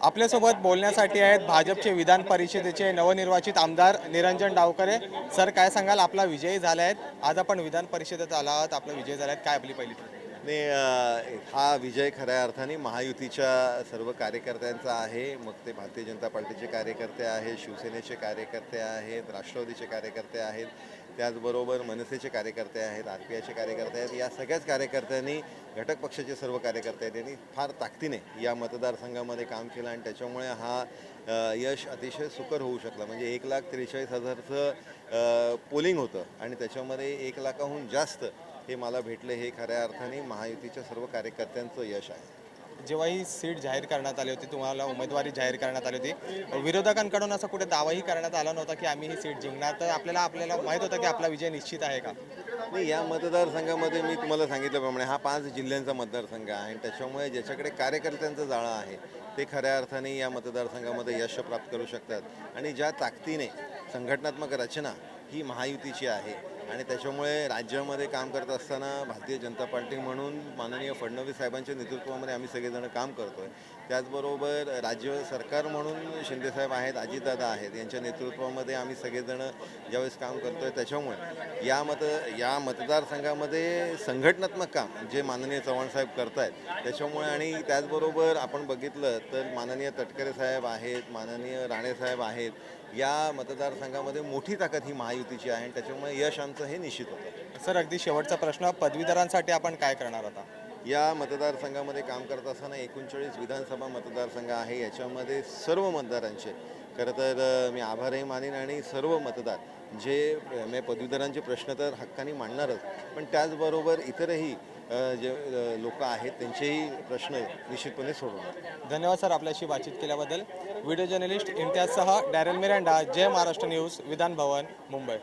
आपल्यासोबत बोलण्यासाठी आहेत भाजपचे विधान परिषदेचे नवनिर्वाचित आमदार निरंजन डावकरे सर काय सांगाल? आपला विजयी झाला आहेत आज आपण विधान परिषदेत आला आहात आपला विजय झाला आहे काय आपली पहिली ने हा विजय खऱ्या अर्थाने महायुतीच्या सर्व कार्यकर्त्यांचा आहे. मग ते भारतीय जनता पार्टीचे कार्यकर्ते आहेत शिवसेनेचे कार्यकर्ते आहेत राष्ट्रवादीचे कार्यकर्ते आहेत. त्याचबरोबर मनसेचे कार्यकर्ते आहेत आर पी आयचे कार्यकर्ते आहेत. या सगळ्याच कार्यकर्त्यांनी घटक पक्षाचे सर्व कार्यकर्ते आहेत. यांनी फार ताकदीने या मतदारसंघामध्ये काम केलं आणि त्याच्यामुळे हा यश अतिशय सुकर होऊ शकला. म्हणजे एक लाख त्रेचाळीस हजारचं पोलिंग होतं आणि त्याच्यामध्ये एक लाखाहून जास्त हे मला भेटले हे खऱ्या अर्थाने महायुतीच्या सर्व कार्यकर्त्यांचं यश आहे. जेव्हा ही सीट जाहीर करण्यात आली होती तुम्हाला उमेदवारी जाहीर करण्यात आली होती विरोधकांकडून असा कुठे दावाही करण्यात आला नव्हता की आम्ही ही सीट जिंकणार? तर आपल्याला आपल्याला माहीत होतं की आपला विजय निश्चित आहे का? नाही या मतदारसंघामध्ये मी तुम्हाला सांगितल्याप्रमाणे हा पाच जिल्ह्यांचा मतदारसंघ आहे आणि त्याच्यामुळे ज्याच्याकडे कार्यकर्त्यांचं जाळं आहे ते खऱ्या अर्थाने या मतदारसंघामध्ये यश प्राप्त करू शकतात. आणि ज्या ताकदीने संघटनात्मक रचना ही महायुतीची आहे आणि त्याच्यामुळे राज्यामध्ये काम करत असताना भारतीय जनता पार्टी म्हणून माननीय फडणवीस साहेबांच्या नेतृत्वामध्ये आम्ही सगळेजण काम करतो आहे त्याचबरोबर राज्य सरकार म्हणून शिंदेसाहेब आहेत अजितदादा आहेत यांच्या नेतृत्वामध्ये आम्ही सगळेजण ज्यावेळेस काम करतो आहे त्याच्यामुळे या मत या मतदारसंघामध्ये संघटनात्मक काम जे माननीय चव्हाण साहेब करत आहेत त्याच्यामुळे आणि त्याचबरोबर आपण बघितलं तर माननीय तटकरे साहेब आहेत माननीय राणेसाहेब आहेत या मतदारसंघामध्ये मोठी ताकद ही महायुतीची आहे आणि त्याच्यामुळे यश आमचं हे निश्चित होतं. सर अगदी शेवटचा प्रश्न पदवीधरांसाठी आपण काय करणार आता? या मतदारसंघामध्ये काम करत असताना एकोणचाळीस विधानसभा मतदारसंघ आहे याच्यामध्ये सर्व मतदारांचे. खरं तर मी आभारही मानेन आणि सर्व मतदार जे म्हणजे पदवीधरांचे प्रश्न तर हक्काने मांडणारच. पण त्याचबरोबर इतरही जे लोक आहेत त्यांचेही प्रश्न निश्चितपणे सोडवणार धन्यवाद सर आपल्याशी बातचीत केल्याबद्दल. व्हिडिओ जर्नलिस्ट इम्तियाजसह डॅरेल मिरांडा जय महाराष्ट्र न्यूज विधान भवन मुंबई.